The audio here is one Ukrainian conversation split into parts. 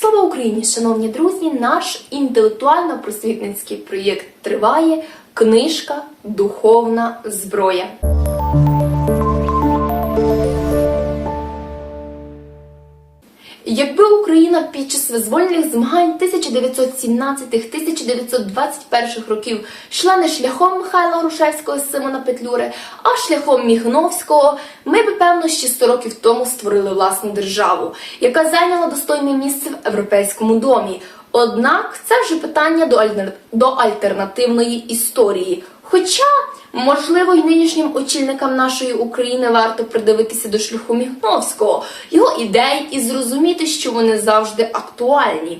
Слава Україні, шановні друзі! Наш інтелектуально-просвітницький проєкт триває. Книжка Духовна зброя. Якби Україна під час визвольних змагань 1917-1921 років йшла не шляхом Михайла Грушевського і Симона Петлюри, а шляхом Мігновського, ми би певно ще 100 років тому створили власну державу, яка зайняла достойне місце в європейському домі. Однак це вже питання до, альтер- до альтернативної історії. Хоча, можливо, й нинішнім очільникам нашої України варто придивитися до шляху Міхновського, його ідей і зрозуміти, що вони завжди актуальні.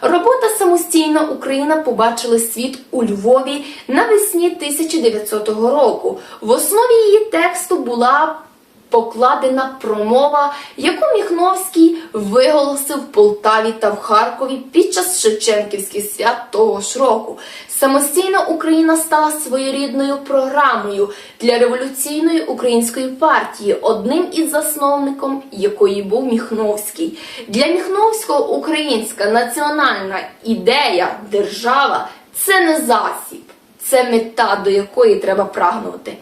Робота Самостійна Україна побачила світ у Львові навесні 1900 року. В основі її тексту була покладена промова, яку Міхновський виголосив в Полтаві та в Харкові під час Шевченківських свят того ж року. Самостійна Україна стала своєрідною програмою для революційної української партії, одним із засновником якої був Міхновський. Для Міхновського українська національна ідея, держава це не засіб, це мета, до якої треба прагнути.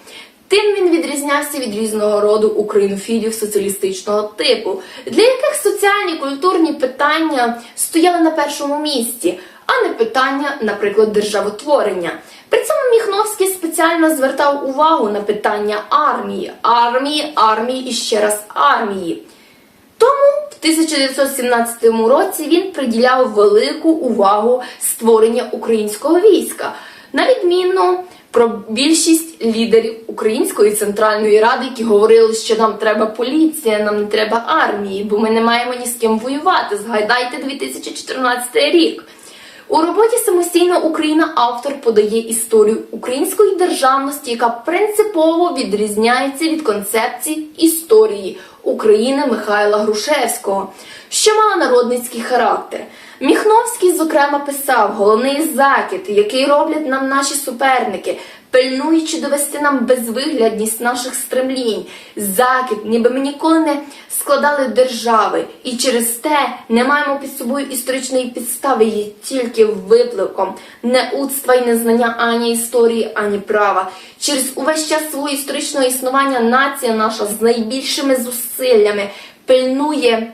Відрізнявся від різного роду українофілів соціалістичного типу, для яких соціальні культурні питання стояли на першому місці, а не питання, наприклад, державотворення. При цьому Міхновський спеціально звертав увагу на питання армії, армії, армії і ще раз армії. Тому в 1917 році він приділяв велику увагу створення українського війська, на відміну про більшість лідерів Української центральної ради, які говорили, що нам треба поліція, нам не треба армії, бо ми не маємо ні з ким воювати. Згадайте 2014 рік. У роботі Самостійна Україна автор подає історію української державності, яка принципово відрізняється від концепції історії України Михайла Грушевського, що мала народницький характер. Міхновський, зокрема, писав головний закид, який роблять нам наші суперники, пильнуючи довести нам безвиглядність наших стремлінь, закид, ніби ми ніколи не складали держави, і через те не маємо під собою історичної підстави є тільки випливком неудства і незнання ані історії, ані права. Через увесь час свого історичного існування нація наша з найбільшими зусиллями пильнує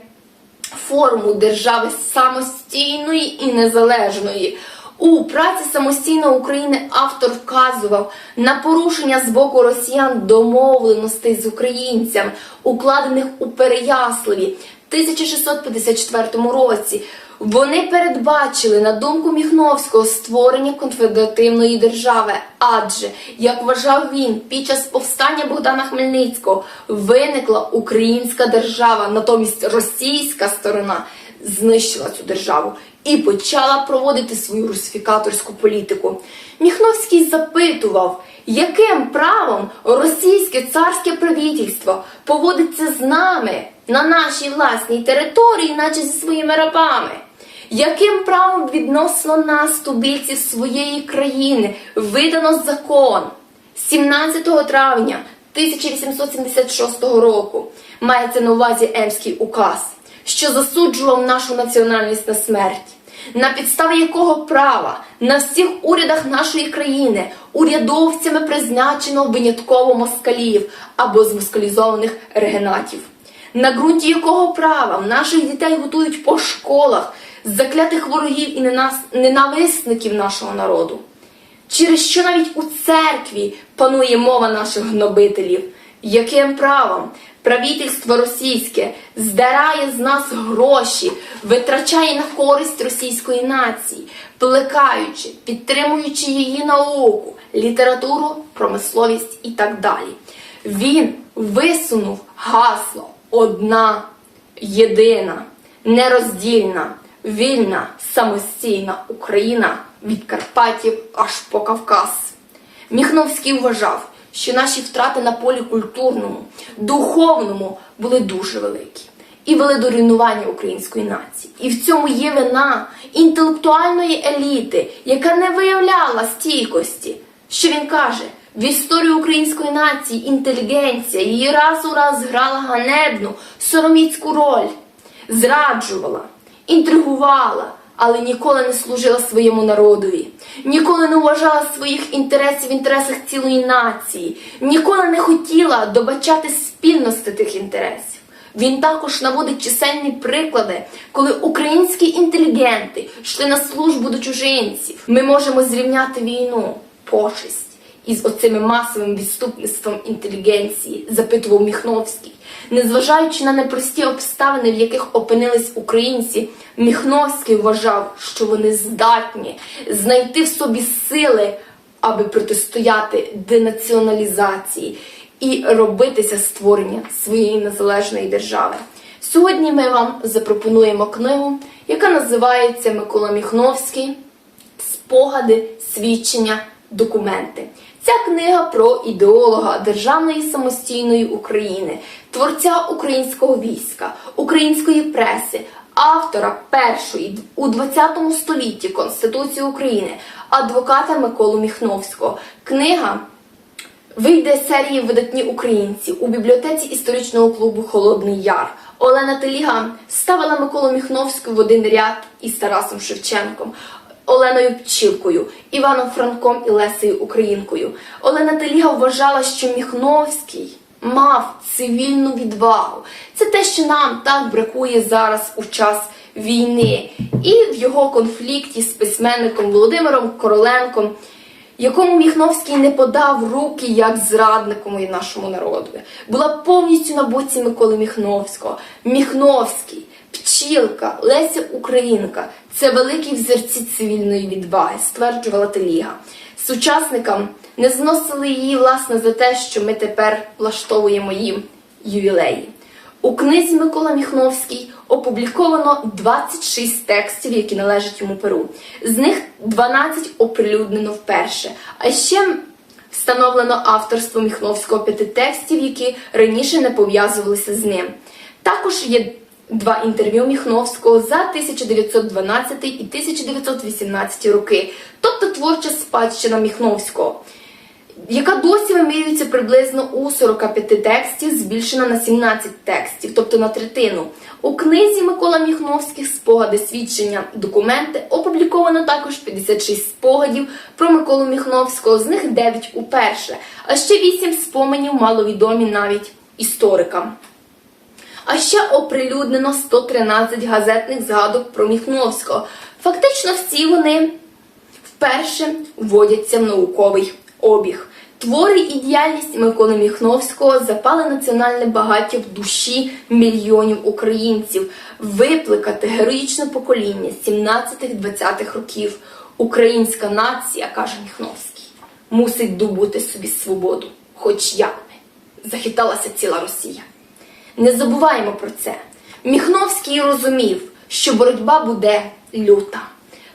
форму держави самостійної і незалежної. У праці самостійної України автор вказував на порушення з боку росіян домовленостей з українцями, укладених у Переяславі в 1654 році. Вони передбачили, на думку Міхновського, створення конфедеративної держави, адже, як вважав він, під час повстання Богдана Хмельницького виникла українська держава, натомість російська сторона знищила цю державу і почала проводити свою русифікаторську політику. Міхновський запитував, яким правом російське царське правительство поводиться з нами на нашій власній території, наче зі своїми рабами. Яким правом відносно нас, тубільців своєї країни, видано закон 17 травня 1876 року мається на увазі Емський указ, що засуджував нашу національність на смерть, на підставі якого права на всіх урядах нашої країни урядовцями призначено винятково москалів або змоскалізованих регенатів, на ґрунті якого права наших дітей готують по школах заклятих ворогів і ненависників нашого народу. Через що навіть у церкві панує мова наших гнобителів, яким правом правительство російське здирає з нас гроші, витрачає на користь російської нації, плекаючи, підтримуючи її науку, літературу, промисловість і так далі. Він висунув гасло одна, єдина, нероздільна, вільна, самостійна Україна від Карпатів аж по Кавказ. Міхновський вважав, що наші втрати на полі культурному, духовному були дуже великі і вели до руйнування української нації. І в цьому є вина інтелектуальної еліти, яка не виявляла стійкості. Що він каже? В історію української нації інтелігенція її раз у раз грала ганебну сороміцьку роль, зраджувала інтригувала, але ніколи не служила своєму народові, ніколи не вважала своїх інтересів в інтересах цілої нації, ніколи не хотіла добачати спільності тих інтересів. Він також наводить чисельні приклади, коли українські інтелігенти йшли на службу до чужинців. Ми можемо зрівняти війну, пошесть із оцими масовим відступництвом інтелігенції, запитував Міхновський. Незважаючи на непрості обставини, в яких опинились українці, Міхновський вважав, що вони здатні знайти в собі сили, аби протистояти денаціоналізації і робитися створення своєї незалежної держави. Сьогодні ми вам запропонуємо книгу, яка називається Микола Міхновський Спогади, свідчення, документи. Ця книга про ідеолога Державної самостійної України, творця українського війська, української преси, автора першої у 20 столітті Конституції України, адвоката Миколу Міхновського. Книга Вийде з серії видатні українці у бібліотеці історичного клубу Холодний Яр. Олена Теліга ставила Миколу Міхновську в один ряд із Тарасом Шевченком, Оленою Пчілкою, Іваном Франком і Лесею Українкою. Олена Теліга вважала, що Міхновський мав цивільну відвагу. Це те, що нам так бракує зараз у час війни, і в його конфлікті з письменником Володимиром Короленком якому Міхновський не подав руки як зраднику і нашому народу, була повністю на боці Миколи Міхновського. Міхновський, Пчілка, Леся Українка це великі взірці цивільної відваги, стверджувала Теліга. Сучасникам не зносили її власне за те, що ми тепер влаштовуємо їм ювілеї. У книзі Микола Міхновський опубліковано 26 текстів, які належать йому перу. З них 12 оприлюднено вперше. А ще встановлено авторство Міхновського п'яти текстів, які раніше не пов'язувалися з ним. Також є два інтерв'ю Міхновського за 1912 і 1918 роки, тобто творча спадщина Міхновського яка досі вимірюється приблизно у 45 текстів, збільшена на 17 текстів, тобто на третину. У книзі Микола Міхновських спогади, свідчення, документи опубліковано також 56 спогадів про Миколу Міхновського, з них 9 уперше, а ще 8 споменів маловідомі навіть історикам. А ще оприлюднено 113 газетних згадок про Міхновського. Фактично всі вони вперше вводяться в науковий обіг. Твори і діяльність Миколи Міхновського запали національне багаття в душі мільйонів українців, випликати героїчне покоління 17-20-х років. Українська нація, каже Міхновський, мусить добути собі свободу, хоч як не захиталася ціла Росія. Не забуваємо про це. Міхновський розумів, що боротьба буде люта,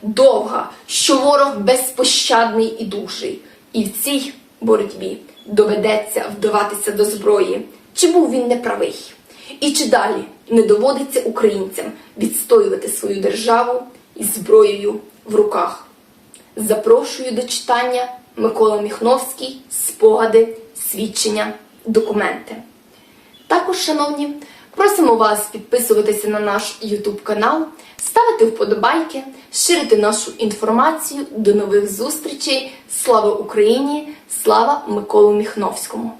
довга, що ворог безпощадний і дужий. І в цій боротьбі доведеться вдаватися до зброї. Чи був він неправий? І чи далі не доводиться українцям відстоювати свою державу із зброєю в руках? Запрошую до читання Микола Міхновський, спогади, свідчення, документи. Також, шановні, просимо вас підписуватися на наш YouTube канал, ставити вподобайки, ширити нашу інформацію. До нових зустрічей! Слава Україні! Слава Миколу Міхновському!